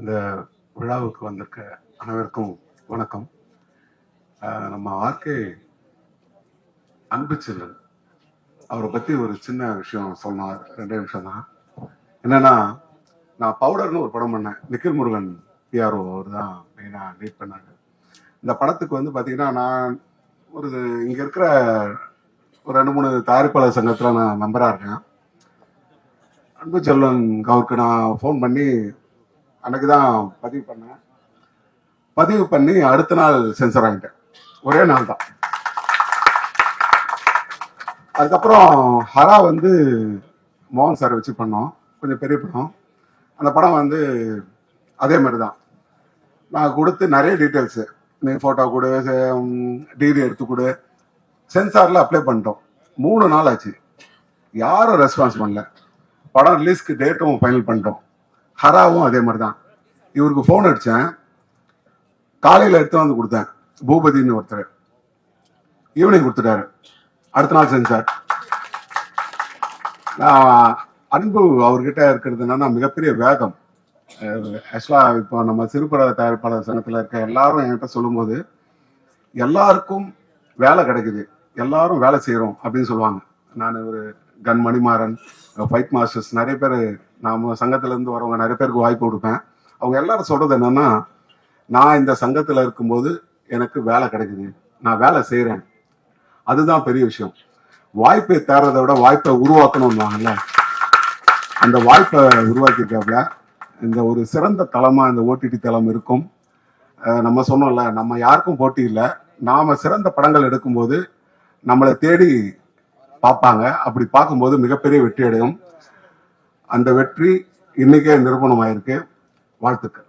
இந்த விழாவுக்கு வந்திருக்க அனைவருக்கும் வணக்கம். நம்ம ஆர்கே அன்பு செல்லன் அவரை பத்தி ஒரு சின்ன விஷயம் சொல்லணும். ரெண்டே நிமிஷம் தான். என்னன்னா நான் பவுடர்னு ஒரு படம் பண்ணேன். நிக்கில் முருகன் பிஆர்ஓ அவர் தான் மெயினாக லீட் பண்ணாங்க இந்த படத்துக்கு வந்து பார்த்தீங்கன்னா நான் ஒரு இங்கே இருக்கிற ஒரு ரெண்டு மூணு தயாரிப்பாளர் சங்கத்தில் நான் மெம்பராக இருக்கேன். அன்பு செல்வன் அவருக்கு நான் ஃபோன் பண்ணி அன்னைக்கு தான் பதிவு பண்ணேன். பதிவு பண்ணி அடுத்த நாள் சென்சர் ஆகிட்டேன் ஒரே நாள் தான். அதுக்கப்புறம் ஹரா வந்து மோகன் சார் வச்சு பண்ணோம். கொஞ்சம் பெரிய படம். அந்த படம் வந்து அதே மாதிரி தான் நான் கொடுத்து நிறைய டீட்டெயில்ஸு நீ ஃபோட்டோ கொடு டிடி எடுத்து கொடு. சென்சாரில் அப்ளை பண்ணிட்டோம். மூணு நாள் ஆச்சு. யாரும் ரெஸ்பான்ஸ் பண்ணல. படம் ரிலீஸ்க்கு டேட்டும் ஃபைனல் பண்ணிட்டோம். ஹராவும் அதே மாதிரி தான் இவருக்கு ஃபோன் அடித்தேன் காலையில் எடுத்து வந்து கொடுத்தேன். பூபதினு ஒருத்தர். ஈவினிங் கொடுத்துட்டாரு. அடுத்த நாள் செஞ்சார் நான் அன்பு அவர்கிட்ட இருக்கிறது என்னன்னா மிகப்பெரிய வேகம். ஆக்சுவலாக இப்போ நம்ம சிறுபட தயாரிப்பாளர் சங்கத்தில் இருக்க எல்லாரும் என்கிட்ட சொல்லும்போது எல்லாருக்கும் வேலை கிடைக்குது. எல்லாரும் வேலை செய்கிறோம் அப்படின்னு சொல்லுவாங்க. நான் ஒரு கன் மணிமாறன் ஃபைட் மாஸ்டர்ஸ் நிறைய பேர் நாம சங்கத்துல இருந்து வரவங்க நிறைய பேருக்கு வாய்ப்பு கொடுப்பேன். அவங்க எல்லாரும் சொல்றது என்னன்னா நான் இந்த சங்கத்துல இருக்கும்போது எனக்கு வேலை கிடைக்குது. நான் வேலை செய்கிறேன் அதுதான் பெரிய விஷயம். வாய்ப்பை தேடுறதை விட வாய்ப்பை உருவாக்கணும்னுவாங்கல்ல அந்த வாய்ப்பை உருவாக்கியிருக்காப்புல இந்த ஒரு சிறந்த தளமா இந்த ஓடிடி தளம் இருக்கும். நம்ம சொன்னோம்ல நம்ம யாருக்கும் போட்டி இல்லை. நாம சிறந்த படங்கள் எடுக்கும்போது நம்மளை தேடி பார்ப்பாங்க. அப்படி பார்க்கும்போது மிகப்பெரிய வெற்றி அடையும் அந்த வெற்றி இன்னைக்கே நிரூபணமாயிருக்கு. வாழ்த்துக்கள்.